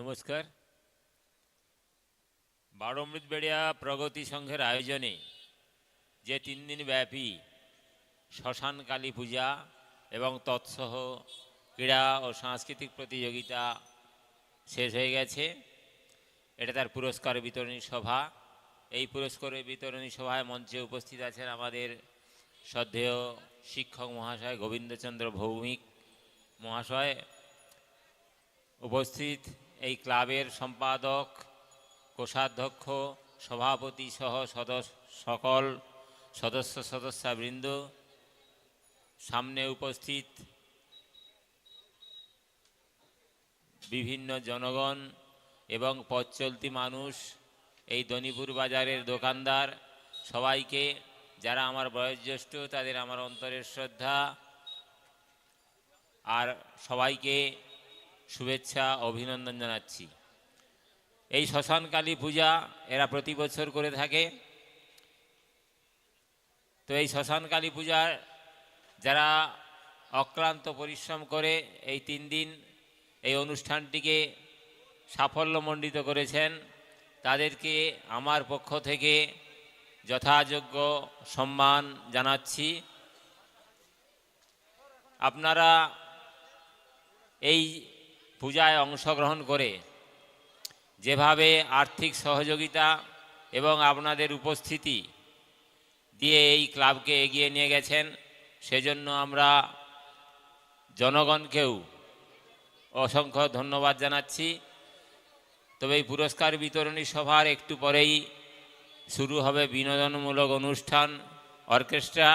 নমস্কার। বারোমৃতবেড়িয়া প্রগতি সংঘের আয়োজনে যে তিন দিন ব্যাপী শ্মশান কালী পূজা এবং তৎসহ ক্রীড়া ও সাংস্কৃতিক প্রতিযোগিতা শেষ হয়ে গেছে। এটা তার পুরস্কার বিতরণী সভা। এই পুরস্কার বিতরণী সভায় মঞ্চে উপস্থিত আছেন আমাদের শ্রদ্ধেয় শিক্ষক মহাশয় গোবিন্দচন্দ্র ভৌমিক মহাশয়। উপস্থিত এই ক্লাবের সম্পাদক, কোষাধ্যক্ষ, সভাপতি সহ সদস্য সকল সদস্য সদস্যবৃন্দ সামনে উপস্থিত বিভিন্ন জনগণ এবং পথ চলতি মানুষ, এই দনিপুর বাজারের দোকানদার, সবাইকে যারা আমার বয়োজ্যেষ্ঠ, তাদের আমার অন্তরের শ্রদ্ধা। আর সবাইকে শুভেচ্ছা, অভিনন্দন জানাচ্ছি। এই শ্মশান কালী পূজা এরা প্রতি বছর করে থাকে। তো এই শ্মশান কালী পূজার যারা অক্লান্ত পরিশ্রম করে এই তিন দিন এই অনুষ্ঠানটিকে সাফল্যমণ্ডিত করেছেন, তাদেরকে আমার পক্ষ থেকে যথাযোগ্য সম্মান জানাচ্ছি। আপনারা এই পূজায় অংশগ্রহণ করে যেভাবে আর্থিক সহযোগিতা এবং আপনাদের উপস্থিতি দিয়ে এই ক্লাবকে এগিয়ে নিয়ে গেছেন, সেজন্য আমরা জনগণকেও অসংখ্য ধন্যবাদ জানাচ্ছি। তবে এই পুরস্কার বিতরণী সভার একটু পরেই শুরু হবে বিনোদনমূলক অনুষ্ঠান, অর্কেস্ট্রা।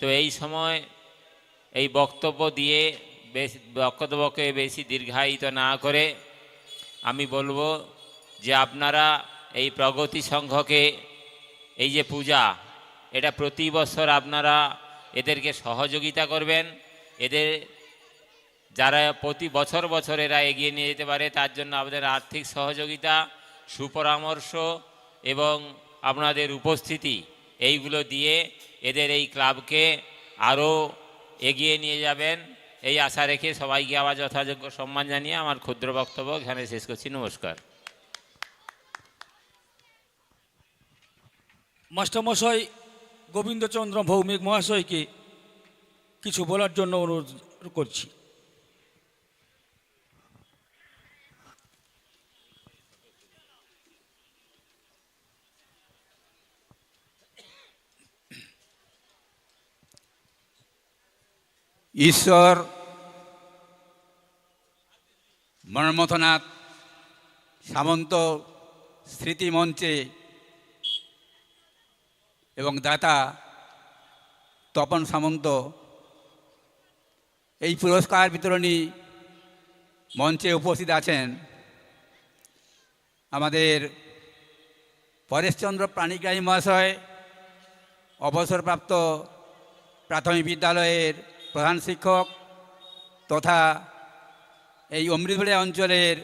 তো এই সময় এই বক্তব্য দিয়ে বেশ বক্তব্যকে বেশি দীর্ঘায়িত না করে আমি বলব যে আপনারা এই প্রগতি সংঘকে, এই যে পূজা, এটা প্রতি বছর আপনারা এদেরকে সহযোগিতা করবেন। এদের যারা প্রতি বছর বছর এরা এগিয়ে নিয়ে যেতে পারে, তার জন্য আপনাদের আর্থিক সহযোগিতা, সুপরামর্শ এবং আপনাদের উপস্থিতি, এইগুলো দিয়ে এদের এই ক্লাবকে আরও এগিয়ে নিয়ে যাবেন। এই আশা রেখে সবাইকে আবার যথাযোগ্য সম্মান জানিয়ে আমার ক্ষুদ্র বক্তব্য এখানে শেষ করছি। নমস্কার। মাস্টারমশাই গোবিন্দচন্দ্র ভৌমিক মহাশয়কে কিছু বলার জন্য অনুরোধ করছি। ঈশ্বর মর্মথনাথ সামন্ত স্মৃতিমঞ্চে এবং দাতা তপন সামন্ত এই পুরস্কার বিতরণী মঞ্চে উপস্থিত আছেন আমাদের পরেশচন্দ্র প্রাণীগ্রাহী মহাশয়, অবসরপ্রাপ্ত প্রাথমিক বিদ্যালয়ের প্রধান শিক্ষক তথা এই অমৃতবেড়া অঞ্চলের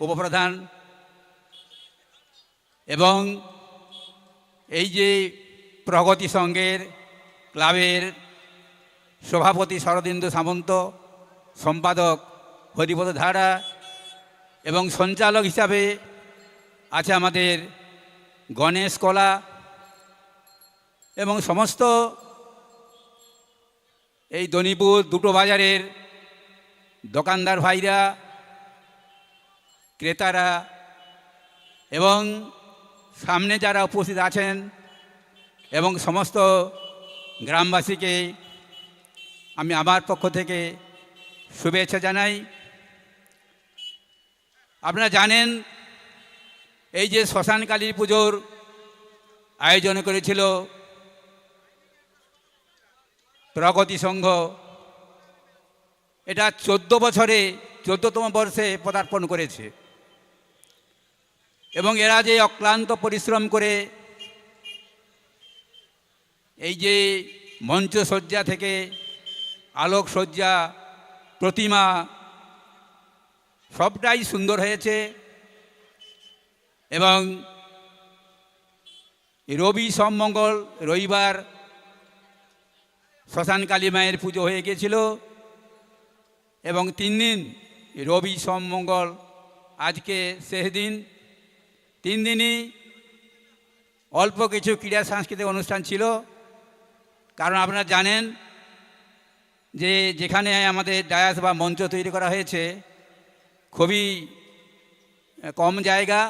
উপপ্রধান। এবং এই যে প্রগতি সংঘের ক্লাবের সভাপতি শরদিন্দু সামন্ত, সম্পাদক হরিপদ ধারা এবং সঞ্চালক হিসাবে আছে আমাদের গণেশ কলা এবং সমস্ত এই দনিপুর দুটো বাজারের দোকানদার ভাইরা, ক্রেতারা এবং সামনে যারা উপস্থিত আছেন এবং সমস্ত গ্রামবাসীকে আমি আমার পক্ষ থেকে শুভেচ্ছা জানাই। আপনারা জানেন, এই যে শ্মশান কালী পুজোর আয়োজন করেছিল প্রগতি সংঘ এটা চোদ্দ বছরে, চোদ্দতম বর্ষে পদার্পণ করেছে। এবং এরা যে অক্লান্ত পরিশ্রম করে, এই যে মঞ্চসজ্জা থেকে আলোকসজ্জা, প্রতিমা, সবটাই সুন্দর হয়েছে। এবং রবি সোমমঙ্গল রবিবার শ্মশান কালী মায়ের পুজো হয়ে গিয়েছিল এবং তিন দিন, রবি সোম মঙ্গল, আজকে শেষ দিন। তিন দিনই অল্প কিছু ক্রীড়া সাংস্কৃতিক অনুষ্ঠান ছিল। কারণ আপনারা জানেন যে যেখানে আমাদের ডায়াস বা মঞ্চ তৈরি করা হয়েছে, খুবই কম জায়গা।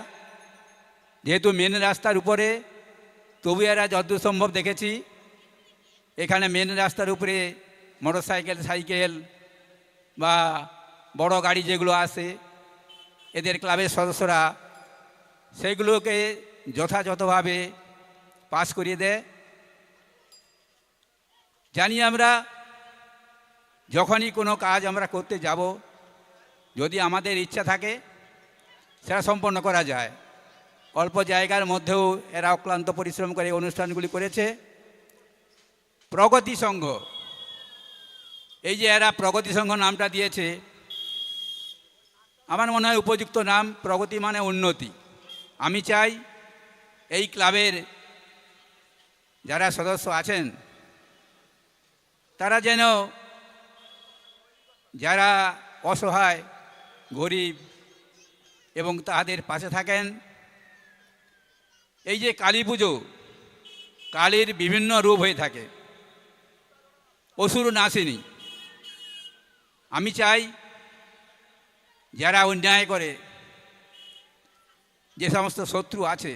যেহেতু মেন রাস্তার উপরে তবু এরা যতদূর সম্ভব দেখেছি, এখানে মেন রাস্তার উপরে মোটর সাইকেল সাইকেল বা বড় গাড়ি যেগুলো আসে এদের ক্লাবের সদস্যরা সেগুলোকে যথাযথভাবে পাস করিয়ে দেয়। জানি আমরা যখনই কোনো কাজ আমরা করতে যাব, যদি আমাদের ইচ্ছা থাকে, সেটা সম্পন্ন করা যায়। অল্প জায়গার মধ্যেও এরা অক্লান্ত পরিশ্রম করে অনুষ্ঠানগুলি করেছে। প্রগতি সংঘ এই যে এরা প্রগতি সংঘ নামটা দিয়েছে, আমার মনে হয় উপযুক্ত নাম প্রগতি মানে উন্নতি। আমি চাই এই ক্লাবের যারা সদস্য আছেন, তারা যেন যারা অসহায়, গরিব এবং তাদের পাশে থাকেন, এই যে কালী পুজো, কালীর বিভিন্ন রূপ হয়ে থাকে। অসুর নাসেনি আমি চাই যারা অন্যায় করে, যে সমস্ত শত্রু আছে,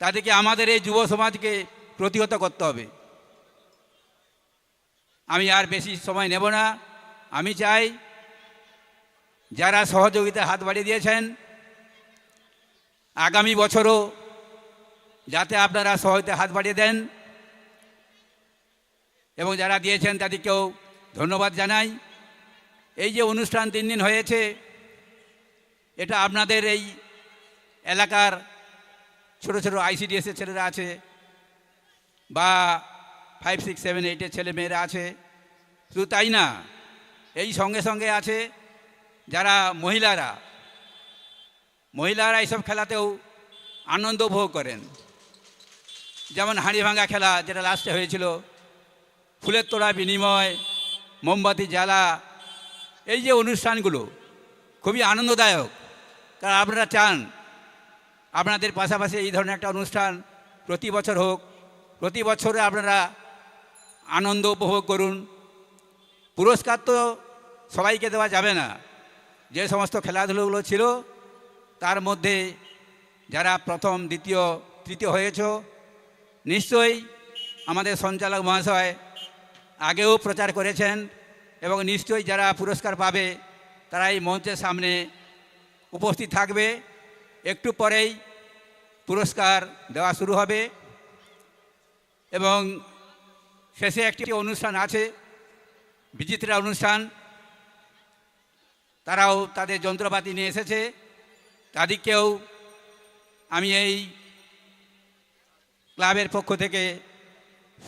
তাদেরকে আমাদের এই যুব সমাজকে প্রতিহত করতে হবে। আমি আর বেশি সময় নেব না। আমি চাই যারা সহযোগিতা হাত বাড়িয়ে দিয়েছেন, আগামী বছরও যাতে আপনারা সহযোগিতা হাত বাড়িয়ে দেন এবং যারা দিয়েছেন তাদেরকেও ধন্যবাদ জানাই। এই যে অনুষ্ঠান তিন দিন হয়েছে, এটা আপনাদের এই এলাকার ছোট ছোট আইসিডিএসের ছেলেরা আছে বা ফাইভ সিক্স সেভেন এইটের ছেলে মেয়েরা আছে। শুধু তাই না, এই সঙ্গে সঙ্গে আছে যারা মহিলারা। মহিলারা এইসব খেলাতেও আনন্দ উপভোগ করেন। যেমন হাঁড়ি ভাঙা খেলা, যেটা লাস্টে হয়েছিল, ফুলের তোড়া, বিনিময়, মোমবাতি, জ্বালা এই যে অনুষ্ঠানগুলো, খুবই আনন্দদায়ক। কারণ আপনারা চান, আপনাদের পাশাপাশি এই ধরনের একটা অনুষ্ঠান প্রতি বছর হোক, প্রতি বছরে আপনারা আনন্দ উপভোগ করুন। পুরস্কার তো সবাইকে দেওয়া যাবে না। যে সমস্ত খেলাধুলোগুলো ছিল, তার মধ্যে যারা প্রথম, দ্বিতীয়, তৃতীয় হয়েছ, নিশ্চয়ই আমাদের সঞ্চালক মহাশয় আগেও প্রচার করেছেন। এবং নিশ্চয়ই যারা পুরস্কার পাবে তারা এই মঞ্চের সামনে উপস্থিত থাকবে। একটু পরেই পুরস্কার দেওয়া শুরু হবে এবং শেষে একটি অনুষ্ঠান আছে, বিচিত্রা অনুষ্ঠান। তারাও তাদের যন্ত্রপাতি নিয়ে এসেছে। তাদেরকেও আমি এই ক্লাবের পক্ষ থেকে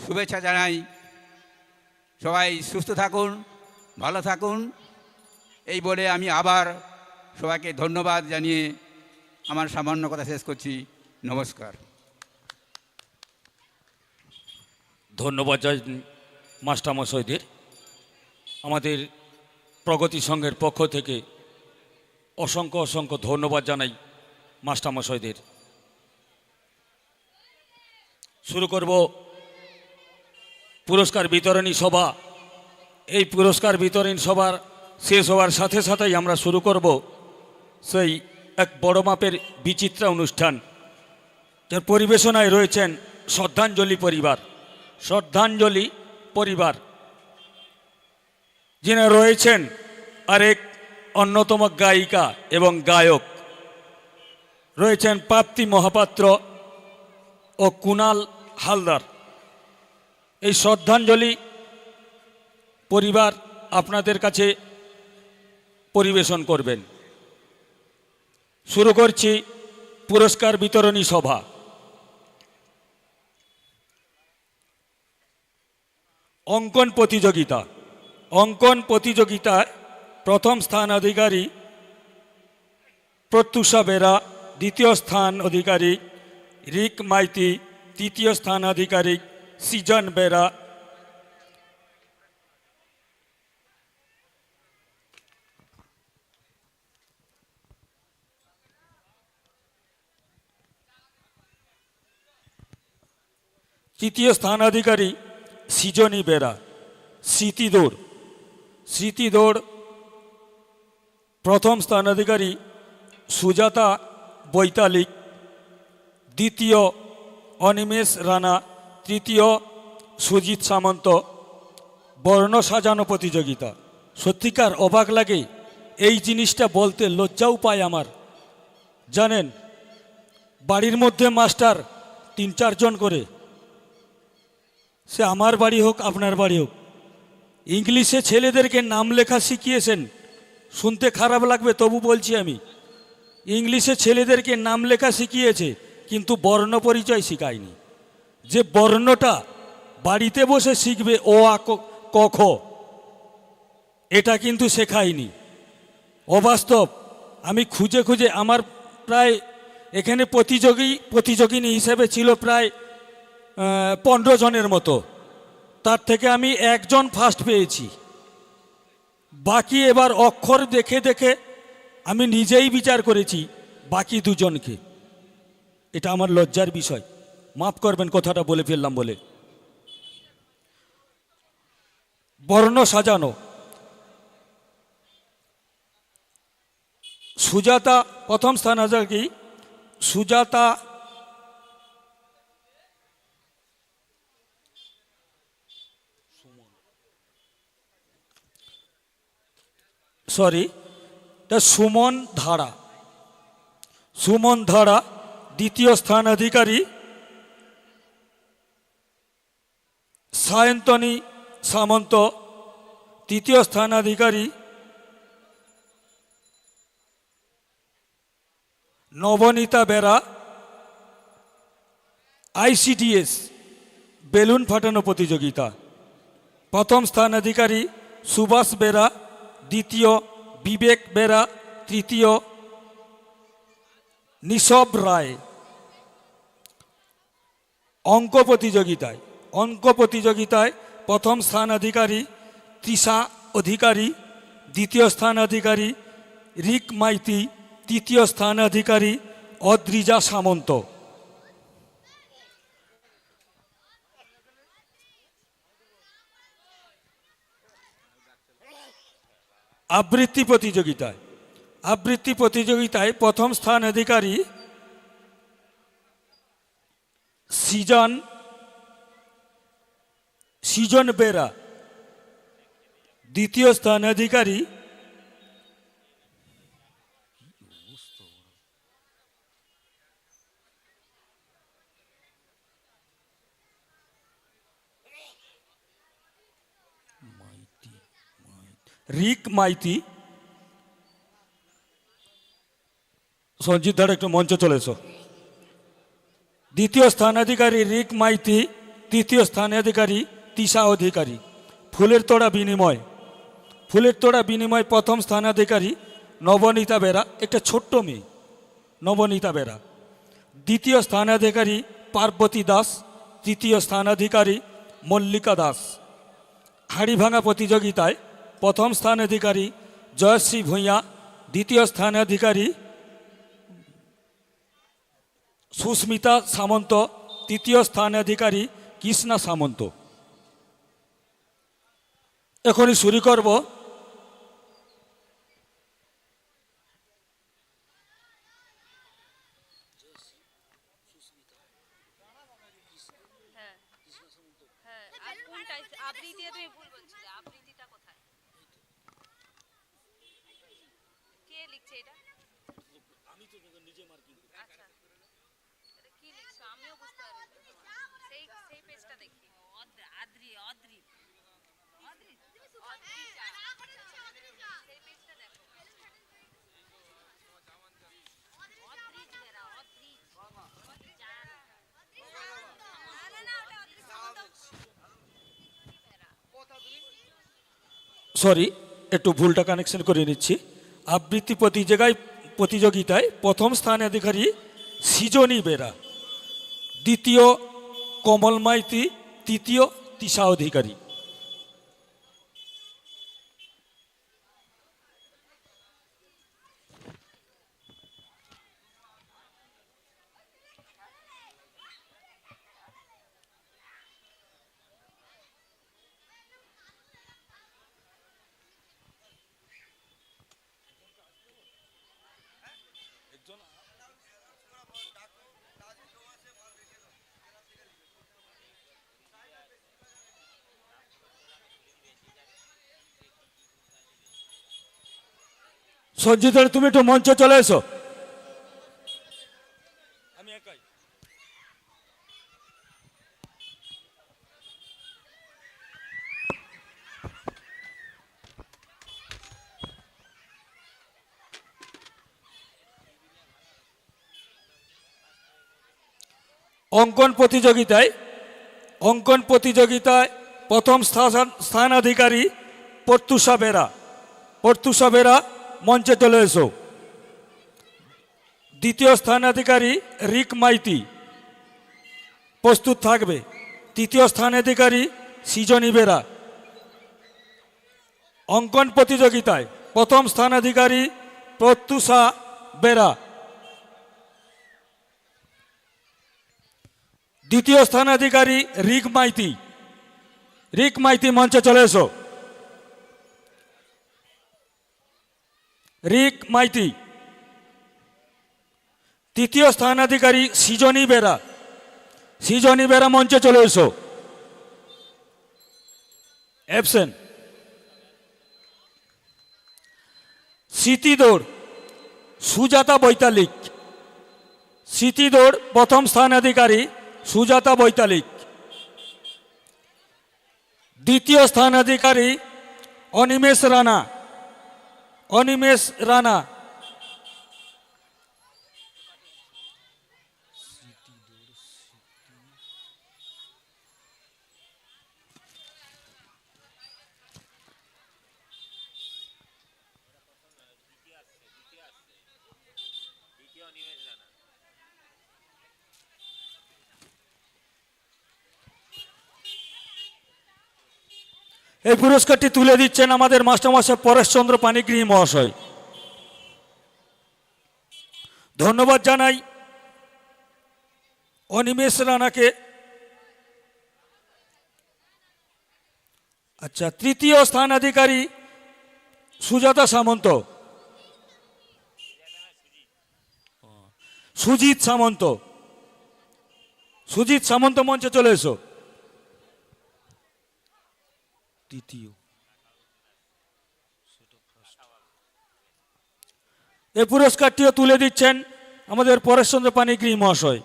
শুভেচ্ছা জানাই। সবাই সুস্থ থাকুন। ভালো থাকুন। এই বলে আমি আবার সবাইকে ধন্যবাদ জানিয়ে আমার সামান্য কথা শেষ করছি। নমস্কার। ধন্যবাদ মাস্টারমশাইদের। আমাদের প্রগতি সংঘের পক্ষ থেকে অসংখ্য অসংখ্য ধন্যবাদ জানাই মাস্টারমশাইদের। শুরু করব পুরস্কার বিতরণী সভা। এই পুরস্কার বিতরণী সবার শেষ হওয়ার সাথে সাথেই আমরা শুরু করব সেই এক বড় মাপের বিচিত্রা অনুষ্ঠান, যার পরিবেশনায় রয়েছেন শ্রদ্ধাঞ্জলি পরিবার শ্রদ্ধাঞ্জলি পরিবার। যিনি রয়েছেন আরেক অন্যতম গায়িকা এবং গায়ক, রয়েছেন প্রাপ্তি মহাপাত্র ও কুনাল হালদার। এই শ্রদ্ধাঞ্জলি পরিবার আপনাদের কাছে পরিবেশন করবেন। শুরু করছি পুরস্কার বিতরণী সভা। অঙ্কন প্রতিযোগিতা। অঙ্কন প্রতিযোগিতায় প্রথম স্থান অধিকারী প্রত্যুষা বেরা, দ্বিতীয় স্থান অধিকারী রিক মাইতি, তৃতীয় স্থান আধিকারিক সিজন বেরা তৃতীয় স্থানাধিকারী সৃজনী বেরা, স্মৃতি দৌড়। স্মৃতি দৌড় প্রথম স্থানাধিকারী সুজাতা বৈতালিক, দ্বিতীয় অনিমেষ রানা, তৃতীয় সুজিত সামন্ত। বর্ণ সাজানো প্রতিযোগিতা। সত্যিকার অবাক লাগে, এই জিনিসটা বলতে লজ্জাও পায় আমার। জানেন, বাড়ির মধ্যে মাস্টার তিন চারজন করে সে আমার বাড়ি হোক, আপনার বাড়ি হোক। ইংলিশে ছেলেদেরকে নাম লেখা শিখিয়েছেন। শুনতে খারাপ লাগবে, তবু বলছি আমি। ইংলিশে ছেলেদেরকে নাম লেখা শিখিয়েছে, কিন্তু বর্ণ পরিচয় শিখায়নি। যে বর্ণটা বাড়িতে বসে শিখবে ও আ ক- ক, খ, এটা কিন্তু শেখায়নি। অবাস্তব, আমি খুঁজে খুঁজে আমার প্রায় এখানে প্রতিযোগী, প্রতিযোগিনী হিসেবে ছিল প্রায় পনেরো জনের মতো। তার থেকে আমি একজন ফার্স্ট পেয়েছি। বাকি এবার অক্ষর দেখে দেখে আমি নিজেই বিচার করেছি বাকি দুজনকে। এটা আমার লজ্জার বিষয়। মাফ করবেন, কথাটা বলে ফেললাম বলে। বর্ণ সাজানো। সুজাতা, প্রথম স্থান আছে কি। সুজাতা সরি এটা সুমন ধারা। সুমন ধারা, দ্বিতীয় স্থান অধিকারী। সায়ন্তনী সামন্ত, তৃতীয় স্থান অধিকারী। নবনীতা বেরা, আইসিডিএস, বেলুন ফাটানো প্রতিযোগিতা। প্রথম স্থান অধিকারী সুভাষ বেরা। দ্বিতীয় বিবেক বেরা, তৃতীয় নিশব রায়। অঙ্ক প্রতিযোগিতায় অঙ্ক প্রতিযোগিতায় প্রথম স্থান অধিকারী, তৃষা অধিকারী, দ্বিতীয় স্থান অধিকারী রিক মাইতি তৃতীয় স্থান অধিকারী, অদ্রিজা সামন্ত। আবৃত্তি প্রতিযোগিতায়। আবৃত্তি প্রতিযোগিতায় প্রথম স্থান অধিকারী সিজন সিজন বেরা। দ্বিতীয় স্থান অধিকারী রিক মাইতি। সঞ্জিত ধার একটু মঞ্চে চলে এসো। দ্বিতীয় স্থানাধিকারী রিক মাইতি, তৃতীয় স্থানাধিকারী তিশা অধিকারী। ফুলের তোড়া বিনিময়। ফুলের তোড়া বিনিময় প্রথম স্থানাধিকারী নবনীতা বেরা, একটা ছোট্ট মেয়ে, নবনীতা বেরা। দ্বিতীয় স্থানাধিকারী পার্বতী দাস, তৃতীয় স্থানাধিকারী মল্লিকা দাস। হাড়ি ভাঙা প্রতিযোগিতায় প্রথম স্থান অধিকারী জয়শ্রী ভূঁইয়া, দ্বিতীয় স্থানাধিকারী সুস্মিতা সামন্ত, তৃতীয় স্থানাধিকারী কৃষ্ণা সামন্ত। এখনই শুরু করব। হ্যাঁ হ্যাঁ কোনটা আবৃত্তি তুমি ভুল বলছিলে আবৃত্তিটা কোথায় কে লিখছে এটা নিজে মার্কিং আচ্ছা। এটা কি লিখছো? আমিও বুঝতে পারি সেই সেই পেজটা দেখি। আদ্রি আদ্রি আদ্রি সেই পেজটা দেখো। অদ্রিজ মেরা অদ্রিজ অদ্রিজান না না না ওটা অদ্রিজ সরি একটু ভুলটা কানেকশন করে নিচ্ছি। আবৃত্তি প্রতিযোগায় প্রতিযোগিতায় প্রথম স্থানাধিকারী সিজনি বেরা দ্বিতীয় কমল মাইতি তৃতীয় তিশা অধিকারী। সঞ্জিত তুমি একটু মঞ্চে চলে এসো। আমি একাই। অঙ্কন প্রতিযোগিতায় অঙ্কন প্রতিযোগিতায় প্রথম স্থান স্থানাধিকারী পর্তুষা বেরা। পর্তুষা বেরা মঞ্চে চলে এসো। দ্বিতীয় স্থানাধিকারী রিক মাইতি প্রস্তুত থাকবে। তৃতীয় স্থানাধিকারী সৃজনী বেরা অঙ্কন প্রতিযোগিতায় প্রথম স্থানাধিকারী প্রত্যুষা বেরা। দ্বিতীয় স্থানাধিকারী রিক মাইতি। রিক মাইতি মঞ্চে চলে এসো। রিক মাইতি। তৃতীয় স্থানাধিকারী সৃজনী বেরা। সৃজনী বেরা মঞ্চে চলে এসো। অ্যাবসেন স্মৃতি দৌড় সুজাতা বৈতালিক। স্মৃতি দৌড় প্রথম স্থানাধিকারী সুজাতা বৈতালিক। দ্বিতীয় স্থানাধিকারী অনিমেষ রানা। অনিমেষ রানা। এই পুরস্কারটি তুলে দিচ্ছেন আমাদের মাস্টারমশাই পরেশচন্দ্র পানিগৃহী মহাশয়। ধন্যবাদ জানাই অনিমেষ রানাকে। আচ্ছা তৃতীয় স্থান স্থানাধিকারী সুজাতা সামন্ত। সুজিত সামন্ত। সুজিত সামন্ত মঞ্চে চলে এসো। তৃতীয় এই পুরস্কারটিও তুলে দিচ্ছেন আমাদের পরেশচন্দ্র পানিগৃহী মহাশয়।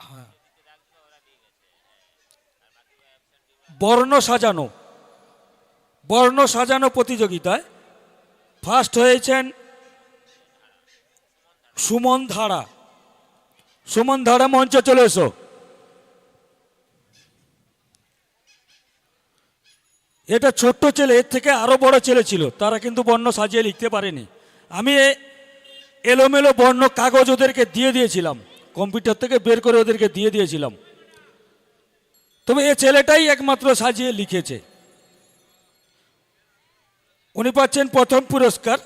হ্যাঁ। বর্ণ সাজানো। বর্ণ সাজানো প্রতিযোগিতায় ফার্স্ট হয়েছেন সুমন ধারা। সুমন ধারা মঞ্চে চলে এসো। এটা ছোট্ট ছেলে, এর থেকে আরও বড় ছেলে ছিল, তারা কিন্তু বর্ণ সাজিয়ে লিখতে পারেনি। আমি এলোমেলো বর্ণ কাগজ ওদেরকে দিয়ে দিয়েছিলাম, কম্পিউটার থেকে বের করে ওদেরকে দিয়ে দিয়েছিলাম। তবে এ ছেলেটাই একমাত্র সাজিয়ে লিখেছে। উনি পাচ্ছেন প্রথম পুরস্কার।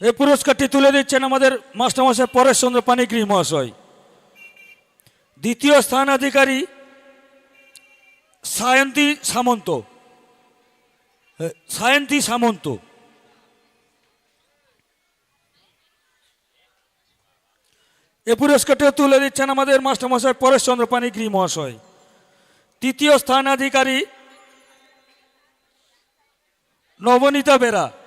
এই পুরস্কারটি তুলে দিচ্ছেন আমাদের মাস্টারমশাই পরেশচন্দ্র পানিগৃহী মহাশয়। দ্বিতীয় স্থানাধিকারী সায়ন্তী সামন্ত। সায়ন্তী সামন্ত। এ পুরস্কারটিও তুলে দিচ্ছেন আমাদের মাস্টারমশাই পরেশচন্দ্র পানিগৃহী মহাশয়। তৃতীয় স্থান স্থানাধিকারী নবনীতা বেরা।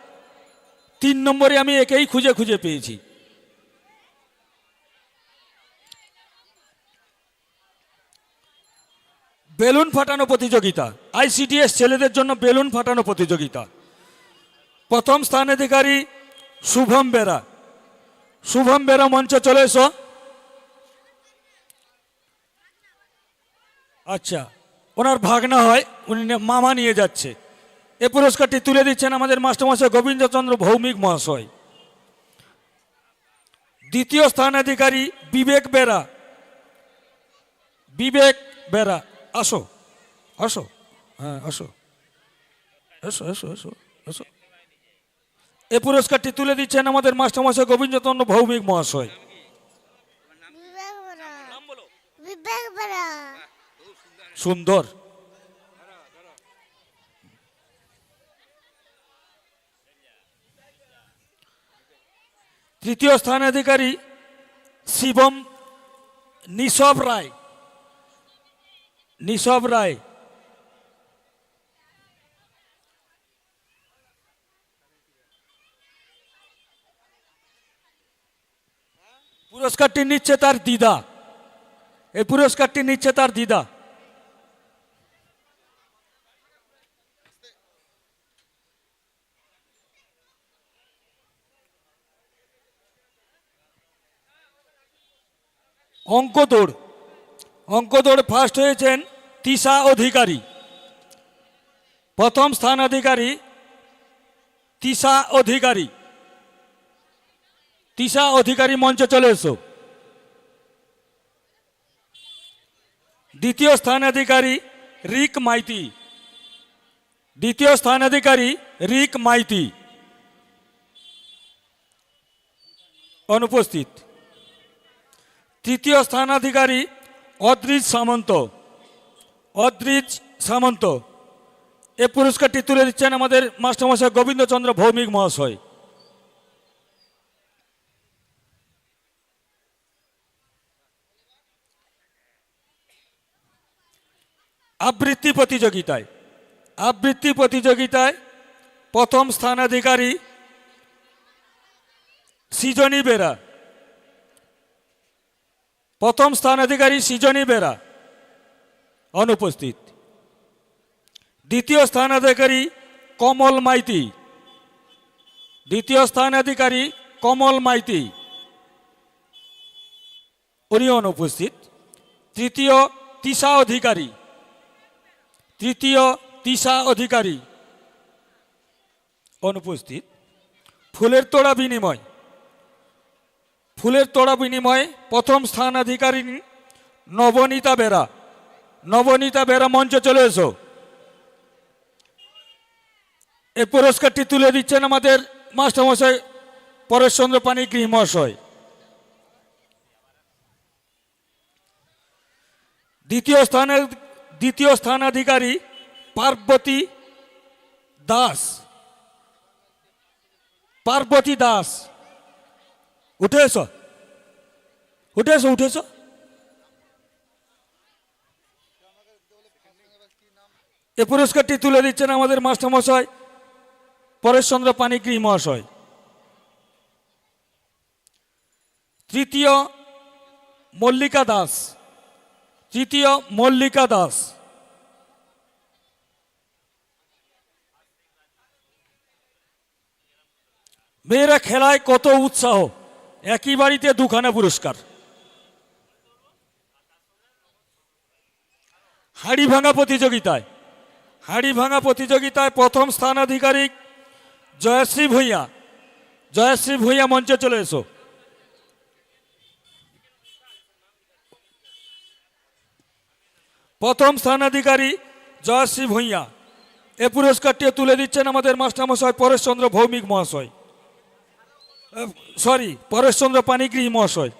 তিন নম্বরে আমি একেই খুঁজে খুঁজে পেয়েছি। বেলুন ফাটানো প্রতিযোগিতা, আইসিডিএস ছেলেদের জন্য বেলুন ফাটানো প্রতিযোগিতা। প্রথম স্থানাধিকারী শুভম বেরা। শুভম বেরা মঞ্চে চলে এসো। আচ্ছা ওনার ভাগনা হয়, উনি মামা নিয়ে যাচ্ছে। এ পুরস্কারটি তুলে দিচ্ছেন আমাদের মাস্টারমশাই গোবিন্দচন্দ্র ভৌমিক মহাশয়। দ্বিতীয় স্থানাধিকারী বিবেক বেরা। বিবেক বেরা আসো আসো হ্যাঁ আসো এসো এসো এসো এসো এ পুরস্কারটি তুলে দিচ্ছেন আমাদের মাস্টারমশাই গোবিন্দচন্দ্র ভৌমিক মহাশয়। সুন্দর। তৃতীয় স্থানাধিকারী শিবম নিশব রায়। নিশব রায়। পুরস্কারটি নিচ্ছে তার দিদা। এই পুরস্কারটি নিচ্ছে তার দিদা। অঙ্ক দৌড় অঙ্ক দৌড় ফার্স্ট হয়েছেন তিশা অধিকারী। প্রথম স্থান অধিকারী তিশা অধিকারী। তিসা অধিকারী মঞ্চে চলে এসো। দ্বিতীয় স্থান অধিকারী রিক মাইতি। দ্বিতীয় স্থান অধিকারী রিক মাইতি। অনুপস্থিত। তৃতীয় স্থানাধিকারী অদ্রিজ সামন্ত। অদ্রিজ সামন্ত। এ পুরস্কারটি তুলে দিচ্ছেন আমাদের মাস্টারমশাই গোবিন্দচন্দ্র ভৌমিক মহাশয়। আবৃত্তি প্রতিযোগিতায়। আবৃত্তি প্রতিযোগিতায় প্রথম স্থানাধিকারী সৃজনী বেরা। প্রথম স্থানাধিকারী সৃজনী বেরা। অনুপস্থিত। দ্বিতীয় স্থানাধিকারী কমল মাইতি। দ্বিতীয় স্থানাধিকারী কমল মাইতি। উনি অনুপস্থিত। তৃতীয় তিশা অধিকারী। তৃতীয় তিসা অধিকারী। অনুপস্থিত। ফুলের তোড়া বিনিময়। ফুলের তোড়া বিনিময়ে প্রথম স্থান অধিকারী নবনীতা বেরা। নবনীতা বেরা মঞ্চে চলে এসো। এই পুরস্কারটি তুলে দিচ্ছেন আমাদের মাস্টারমশাই পরেশচন্দ্র পানি মহাশয় দ্বিতীয় স্থানের দ্বিতীয় স্থানাধিকারী পার্বতী দাস। পার্বতী দাস। উঠে এসো উঠে এসো উঠে এসো এ পুরস্কারটি তুলে দিচ্ছেন আমাদের মাস্টারমশাই পরেশচন্দ্র পানিগ্রী মহাশয়। তৃতীয় মল্লিকা দাস। তৃতীয় মল্লিকা দাস। মেয়েরা খেলায় কত উৎসাহ। একই বাড়িতে দুখানা পুরস্কার। হাড়ি ভাঙা প্রতিযোগিতায়, হাড়ি ভাঙা প্রতিযোগিতায় প্রথম স্থান আধিকারিক জয়শ্রী ভূঁইয়া। জয়শ্রী ভূঁইয়া মঞ্চে চলে এসো। প্রথম স্থানাধিকারী জয়শ্রী ভূঁইয়া। এ পুরস্কারটি তুলে দিচ্ছেন আমাদের মাস্টারমশাই পরেশচন্দ্র ভৌমিক মহাশয়। সরি, পরেশচন্দ্র পানিগৃহী মহাশয়।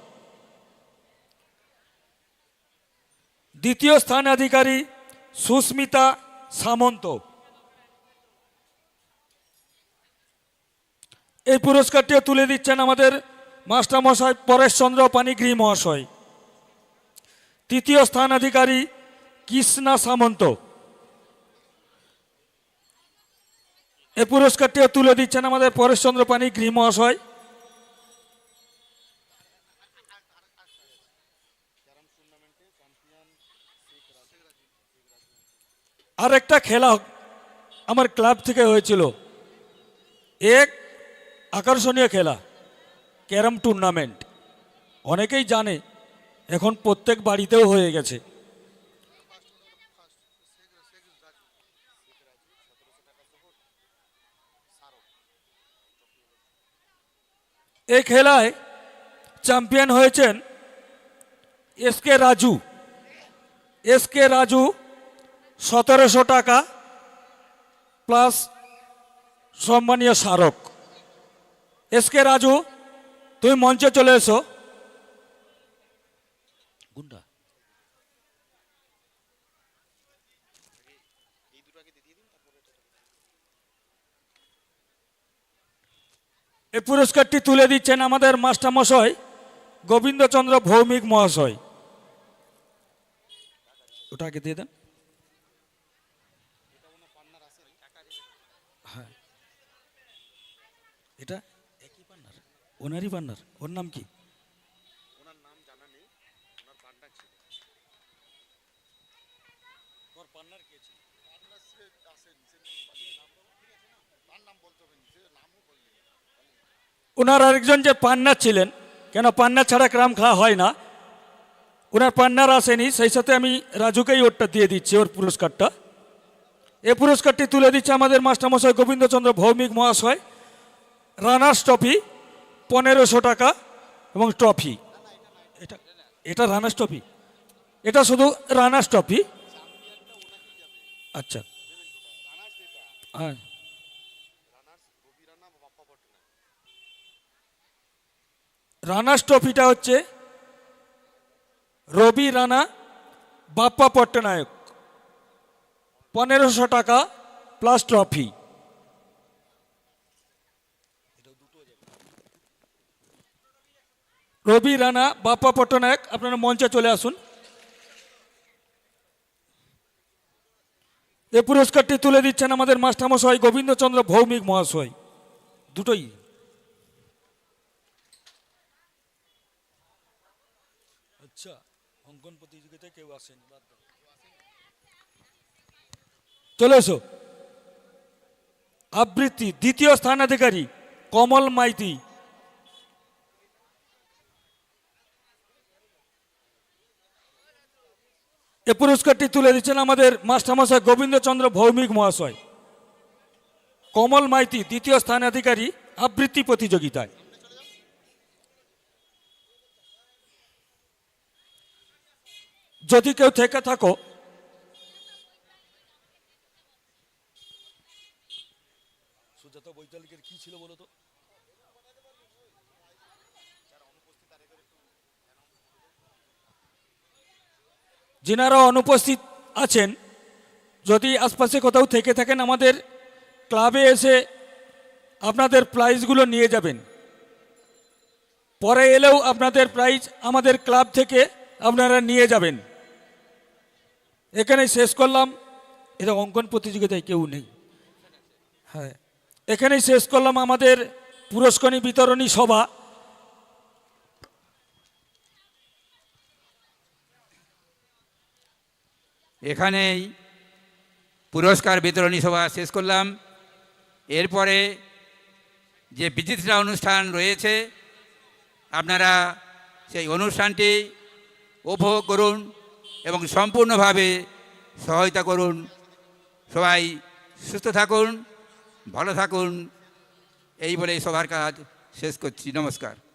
দ্বিতীয় স্থানাধিকারী সুস্মিতা সামন্ত। এই পুরস্কারটিও তুলে দিচ্ছেন আমাদের মাস্টারমশাই পরেশচন্দ্র পানিগৃহী মহাশয়। তৃতীয় স্থান স্থানাধিকারী কৃষ্ণা সামন্ত। এই পুরস্কারটিও তুলে দিচ্ছেন আমাদের পরেশচন্দ্র পানি গৃহ মহাশয়। আর একটা খেলা আমার ক্লাব থেকে হয়েছিল। এক আকর্ষণীয় খেলা, ক্যারাম টুর্নামেন্ট। অনেকেই জানে, এখন প্রত্যেক বাড়িতেও হয়ে গেছে। এই খেলায় চ্যাম্পিয়ন হয়েছেন S K Raju. S K Raju সতেরোশো টাকা প্লাস সম্মানীয় স্মারক। এস কে রাজু তুমি মঞ্চে চলে এসো। গুন্ডা। এই পুরস্কারটি তুলে দিচ্ছেন আমাদের মাস্টারমশাই গোবিন্দচন্দ্র ভৌমিক মহাশয়। ওটাকে দিয়ে দেন। এটা একই পান্নার ওনারই পান্নার ওর নাম কি? ওনার আরেকজন যে পান্নার ছিলেন কেন পান্না ছাড়া ক্রাম খাওয়া হয় না? ওনার পান্নার আসেনি সেই সাথে আমি রাজুকেই ওরটা দিয়ে দিচ্ছি ওর পুরস্কারটা। এ পুরস্কারটি তুলে দিচ্ছে আমাদের মাস্টারমশাই গোবিন্দচন্দ্র ভৌমিক মহাশয়। রানার্স ট্রফি, পনেরোশো টাকা এবং ট্রফি। এটা এটা রানার্স ট্রফি? এটা শুধু রানার্স ট্রফি? আচ্ছা। হ্যাঁ। রানার্স ট্রফিটা হচ্ছে রবি রানা, বাপ্পা পট্টনায়ক। পনেরোশো টাকা প্লাস ট্রফি। রবি, রানা, বাপ্পা পট্টনায়ক, আপনারা মঞ্চে চলে আসুন। এই পুরস্কারটি তুলে দিচ্ছেন আমাদের মাস্টারমশাই গোবিন্দচন্দ্র ভৌমিক মহাশয়। দুটোই। আচ্ছা চলে এসো। আবৃত্তি, দ্বিতীয় স্থানাধিকারী, কমল মাইতি। এ পুরস্কারটি তুলে দিচ্ছেন আমাদের মাস্টারমশাই গোবিন্দচন্দ্র ভৌমিক মহাশয়। কমল মাইতি, দ্বিতীয় স্থানাধিকারী, আবৃত্তি প্রতিযোগিতায়। যদি কেউ থেকে থাকো, সুজাতা বৈতালিকের কি ছিল বলো যিনারা অনুপস্থিত আছেন, যদি আশপাশে কোথাও থেকে থাকেন, আমাদের ক্লাবে এসে আপনাদের প্রাইজগুলো নিয়ে যাবেন। পরে এলেও আপনাদের প্রাইজ আমাদের ক্লাব থেকে আপনারা নিয়ে যাবেন। এখানে শেষ করলাম। এটা অঙ্কন প্রতিযোগিতায় কেউ নেই। হ্যাঁ এখানেই শেষ করলাম আমাদের পুরস্কারী বিতরণী সভা। এখানেই পুরস্কার বিতরণী সভা শেষ করলাম। এরপরে যে বিচিত্রা অনুষ্ঠান রয়েছে, আপনারা সেই অনুষ্ঠানটি উপভোগ করুন এবং সম্পূর্ণভাবে সহায়তা করুন। সবাই সুস্থ থাকুন, ভালো থাকুন। এই বলে সবার কাজ শেষ করছি। নমস্কার।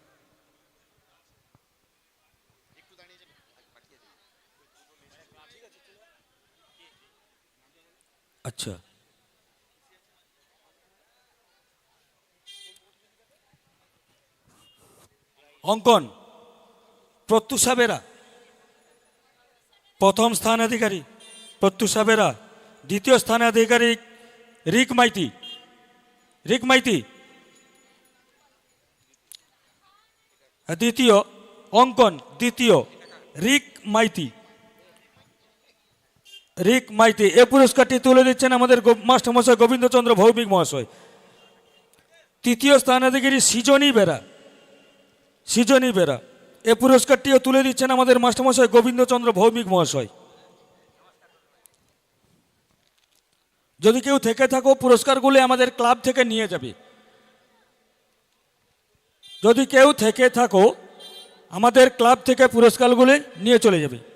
আচ্ছা। অঙ্কন, প্রত্যুষা বেরা, প্রথম স্থানাধিকারী প্রত্যুষা বেরা, দ্বিতীয় স্থান স্থানাধিকারী রিক মাইতি রিক মাইতি। দ্বিতীয়, অঙ্কন, দ্বিতীয় রিক মাইতি। রিক মাইতি, এ পুরস্কারটি তুলে দিচ্ছেন আমাদের মাস্টারমশাই গোবিন্দচন্দ্র ভৌমিক মহাশয়। তৃতীয় স্থানাধিকারী সৃজনী বেরা। সৃজনী বেরা। এ পুরস্কারটিও তুলে দিচ্ছেন আমাদের মাস্টারমশাই গোবিন্দচন্দ্র ভৌমিক মহাশয়। যদি কেউ থেকে থাকো, পুরস্কারগুলি আমাদের ক্লাব থেকে নিয়ে যাবে। যদি কেউ থেকে থাকো, আমাদের ক্লাব থেকে পুরস্কারগুলি নিয়ে চলে যাবে।